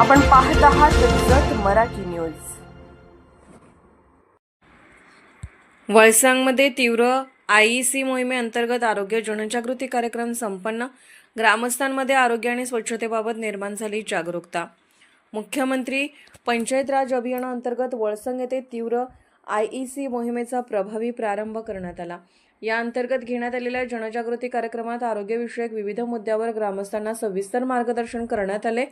आपण पाहत आहात जत मराठी न्यूज. वळसांगमध्ये तीव्र आयईसी मोहिमेअंतर्गत आरोग्य जनजागृती कार्यक्रम संपन्न. ग्रामस्थांमध्ये आरोग्य आणि स्वच्छतेबाबत निर्माण झाली जागरूकता. मुख्यमंत्री पंचायत राज अभियानाअंतर्गत वळसंग येथे तीव्र आयईसी मोहिमेचा प्रभावी प्रारंभ करण्यात आला. या अंतर्गत घेण्यात आलेल्या जनजागृती कार्यक्रमात आरोग्यविषयक विविध मुद्द्यावर ग्रामस्थांना सविस्तर मार्गदर्शन करण्यात आले.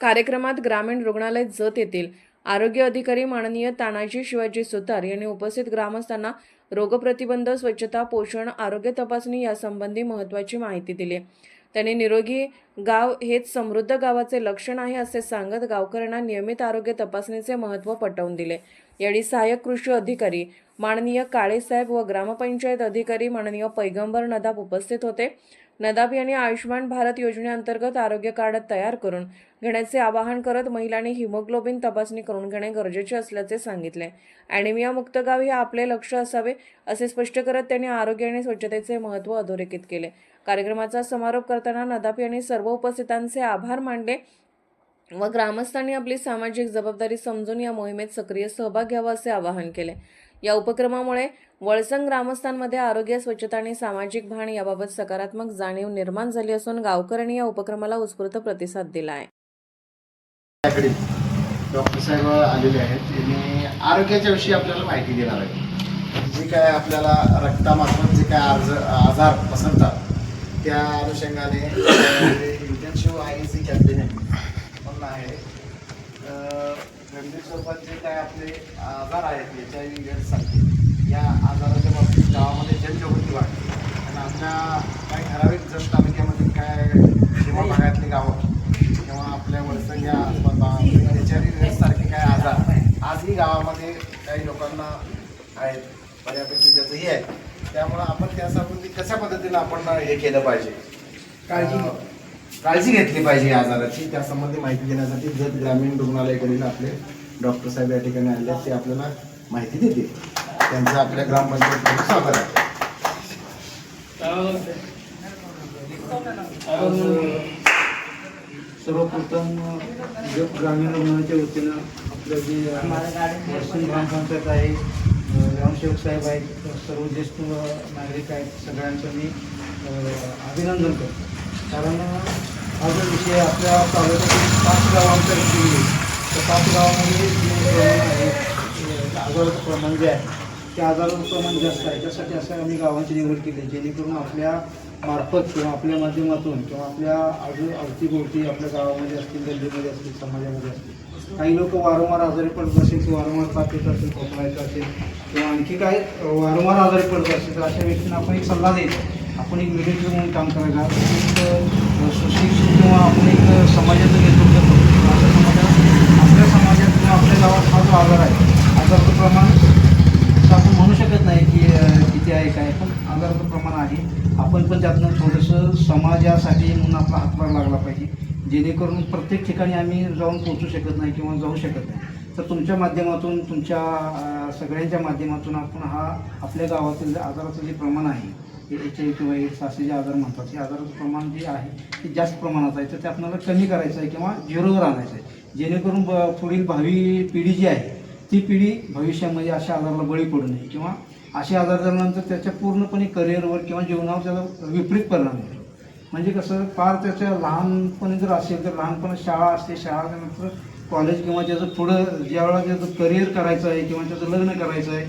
कार्यक्रमात ग्रामीण रुग्णालय जत येथील आरोग्य अधिकारी माननीय तानाजी शिवाजी सुतार यांनी उपस्थित ग्रामस्थांना रोगप्रतिबंध स्वच्छता पोषण आरोग्य तपासणी यासंबंधी महत्त्वाची माहिती दिली. त्यांनी निरोगी गाव हेच समृद्ध गावाचे लक्षण आहे असे सांगत गावकऱ्यांना नियमित आरोग्य तपासणीचे महत्त्व पटवून दिले. यावेळी सहाय्यक कृषी अधिकारी माननीय काळेसाहेब व ग्रामपंचायत अधिकारी माननीय पैगंबर नदाब उपस्थित होते. नदाब यांनी आयुष्यमान भारत योजनेअंतर्गत आरोग्य कार्ड तयार करून घेण्याचे आवाहन करत महिलांनी हिमोग्लोबिन तपासणी करून घेणे गरजेचे असल्याचे सांगितले. ॲनिमिया मुक्त गाव हे आपले लक्ष असावे असे स्पष्ट करत त्यांनी आरोग्य आणि स्वच्छतेचे महत्त्व अधोरेखित केले. कार्यक्रमाचा समारोप करताना नदाब यांनी सर्व उपस्थितांचे आभार मानले व ग्रामस्थांनी आपली सामाजिक जबाबदारी समजून या मोहिमेत सक्रिय सहभाग घ्यावा असे आवाहन केले. या उपक्रमामुळे वळसंग ग्रामस्थांमध्ये आरोग्य स्वच्छता आणि सामाजिक भान याबाबत सकारात्मक जाणीव निर्माण झाली असून गावकऱ्यांनी या उपक्रमाला उत्स्फूर्त प्रतिसाद दिला आहे डॉक्टर साहेब आलेले आहेत. त्यांनी आरोग्याच्या विषयी आपल्याला माहिती देणार आहे जे काय आपल्याला रक्तामार्फत जे काय अर्ज आजार पसरतात त्या अनुषंगाने इंटेन्सिव्ह आहे जी कॅम्पेन म्हणून आहे. स्वरूपात जे काय आपले आजार आहेत एच आय व्ही एड्ससारखे या आजाराच्या बाबतीत गावामध्ये जनजागृती वाढते. आणि आपल्या काही ठराविक जन तालुक्यामध्ये काय सीमा भागातली गावं किंवा आपल्या वळसंग या एच आय व्ही सारखे काय आजार आजही गावामध्ये काही लोकांना आहेत. बऱ्यापैकी त्याचं हे आहे त्यामुळं आपण त्यासंबंधी कशा पद्धतीनं आपण हे केलं पाहिजे? काळजी काळजी घेतली पाहिजे या आजाराची. त्यासंबंधी माहिती देण्यासाठी जत ग्रामीण रुग्णालयाकडील आपले डॉक्टर साहेब या ठिकाणी आले ते आपल्याला माहिती देतील. त्यांचं आपल्या ग्रामपंचायत स्वागत आहे. सर्वप्रथम जग ग्रामीण रुग्णालयाच्या वतीनं आपलं जे वसंत ग्रामपंचायत आहे ग्रामसेवक साहेब आहेत सर्व ज्येष्ठ नागरिक आहेत सगळ्यांचं मी अभिनंदन करतो. कारण हा जो विषय आपल्या तालुक्यातील पाच गावांचा विषय आहे. तर पाच गावामध्ये जे प्रमाण आजाराचं प्रमाण जे आहे ते आजाराचं प्रमाण जास्त आहे. त्यासाठी असं आम्ही गावांची निवड केली आहे. जेणेकरून आपल्या मार्फत किंवा आपल्या माध्यमातून किंवा आपल्या आजू अवतीभोवती आपल्या गावामध्ये असतील गल्लीमध्ये असतील समाजामध्ये असतील. काही लोक वारंवार आजारी पडत असेल वारंवार ताप येत असेल खोकला येत असेल किंवा आणखी काय वारंवार आजारी पडत असेल तर अशा व्यक्तींना आपण एक सल्ला द्यायचा आपण एक मिडिएटर म्हणून काम करायला एक सुशिक्षित किंवा आपण एक समाजाचं नेतृत्व करतो आपल्या समाजात आपल्या समाजात किंवा आपल्या गावात हा जो आजार आहे आजाराचं प्रमाण आपण म्हणू शकत नाही की किती आहे काय पण आजाराचं प्रमाण आहे. आपण पण त्यातनं थोडंसं समाजासाठी म्हणून आपला हातभार लागला पाहिजे. जेणेकरून प्रत्येक ठिकाणी आम्ही जाऊन पोहोचू शकत नाही किंवा जाऊ शकत नाही. तर तुमच्या माध्यमातून तुमच्या सगळ्यांच्या माध्यमातून आपण हा आपल्या गावातील आजाराचं जे प्रमाण आहे एच आय किंवा एड्स असे जे आजार म्हणतात हे आजाराचं प्रमाण जे आहे ते जास्त प्रमाणात आहे. तर ते आपल्याला कमी करायचं आहे किंवा झिरोवर आणायचं आहे. जेणेकरून ब पुढील भावी पिढी जी आहे ती पिढी भविष्यामध्ये अशा आजाराला बळी पडू नये किंवा असे आजार झाल्यानंतर त्याच्या पूर्णपणे करिअरवर किंवा जीवनावर त्याचा विपरीत परिणाम होतो. म्हणजे कसं फार त्याच्या लहानपणी जर असेल तर लहानपणी शाळा असते शाळा त्यानंतर कॉलेज किंवा त्याचं पुढं ज्यावेळेला त्याचं करिअर करायचं आहे किंवा त्याचं लग्न करायचं आहे